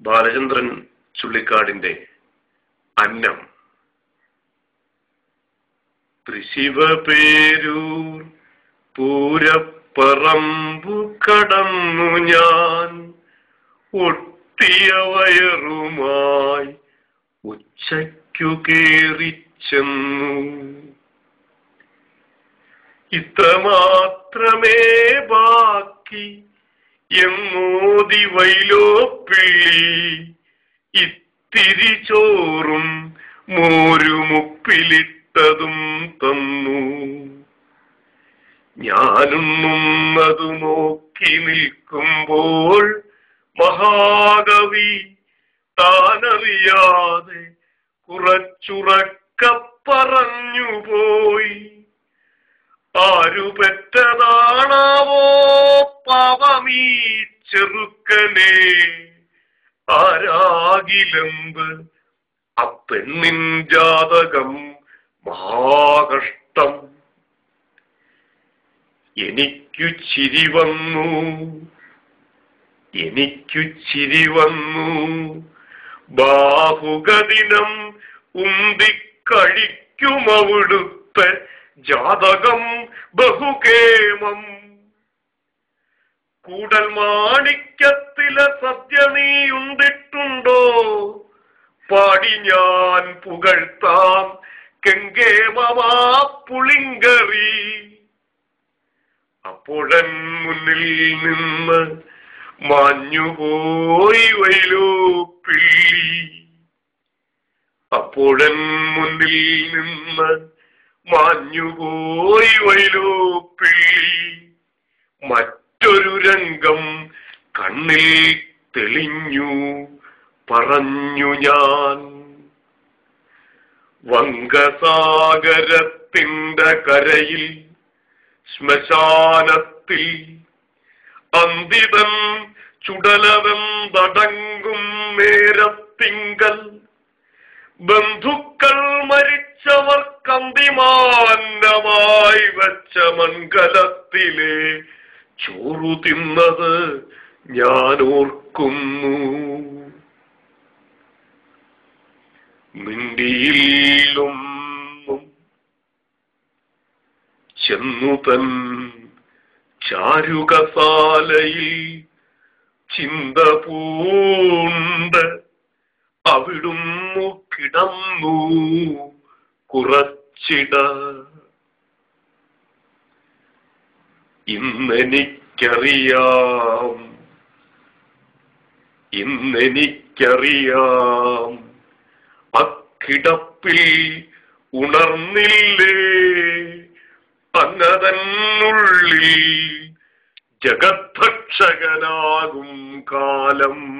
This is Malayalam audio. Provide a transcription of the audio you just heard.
ബാലചന്ദ്രൻ ചുള്ളിക്കാടിന്റെ അന്നം. തൃശിവപേരൂർ പൂരപ്പറമ്പു കടന്നു ഞാൻ. ഒട്ടിയ വയറുമായി ഉച്ചയ്ക്കു കേറിച്ചെന്നു ഇത്ര മാത്രമേ ബാക്കി എമ്മോതി വൈലോപ്പിള്ളി ഇത്തിരി ചോറും മോരുമുപ്പിലിട്ടതും തന്നു. ഞാനുണ്ണുന്നതു നോക്കി നിൽക്കുമ്പോൾ മഹാകവി താനറിയാതെ കുറച്ചുറക്ക പറഞ്ഞുപോയി. ആരു ചെറുക്കനെ ആരാകിലെന്ത് അപ്പെണ്ണിൻ ജാതകം മഹാകഷ്ടം. എനിക്കു ചിരി വന്നു. എനിക്കു ചിരി വന്നു. ബാഹുകദിനം ഉന്തിക്കഴിക്കുമവിടുത്തെ ജാതകം ബഹുകേമം. കൂടൽ മാണിക്യത്തിലെ സദ്യ നീയുണ്ടിട്ടുണ്ടോ പാടി ഞാൻ പുകഴ്ത്താം കെങ്കേമമാ പുളിങ്കറി അപ്പോഴൻ മുന്നിൽ നിന്ന് മാഞ്ഞുപോയി വൈലോപ്പിള്ളി അപ്പോഴൻ മുന്നിൽ നിന്ന് മാഞ്ഞുപോയി വൈലോപ്പിള്ളി മറ്റൊരു രംഗം കണ്ണിൽ തെളിഞ്ഞു പറഞ്ഞു ഞാൻ. വങ്കസാഗരത്തിന്റെ കരയിൽ ശ്മശാനത്തിൽ അന്തിതൻ ചുടലവെന്തടങ്ങും നേരത്തിങ്കൽ. ബന്ധുക്കൾ മരിച്ചവർ കന്തിമാന്നമായി വച്ച മൺകലത്തിലെ ചോറു തിന്നത് ഞാൻ ഓർക്കുന്നു മിണ്ടിയില്ലൊന്നും ചെന്നു തൻ ചാരുകസാലയിൽ ചിന്ത പൂണ്ട് അവിടുന്നു കിടന്നു കുറച്ചിട ഇന്നെനിക്കറിയാം. ഇന്നെനിക്കറിയാം. അക്കിടപ്പിൽ ഉണർന്നില്ലേ? അങ്ങതന്നുള്ളിൽ ജഗദ്ഭക്ഷകനാകും കാലം.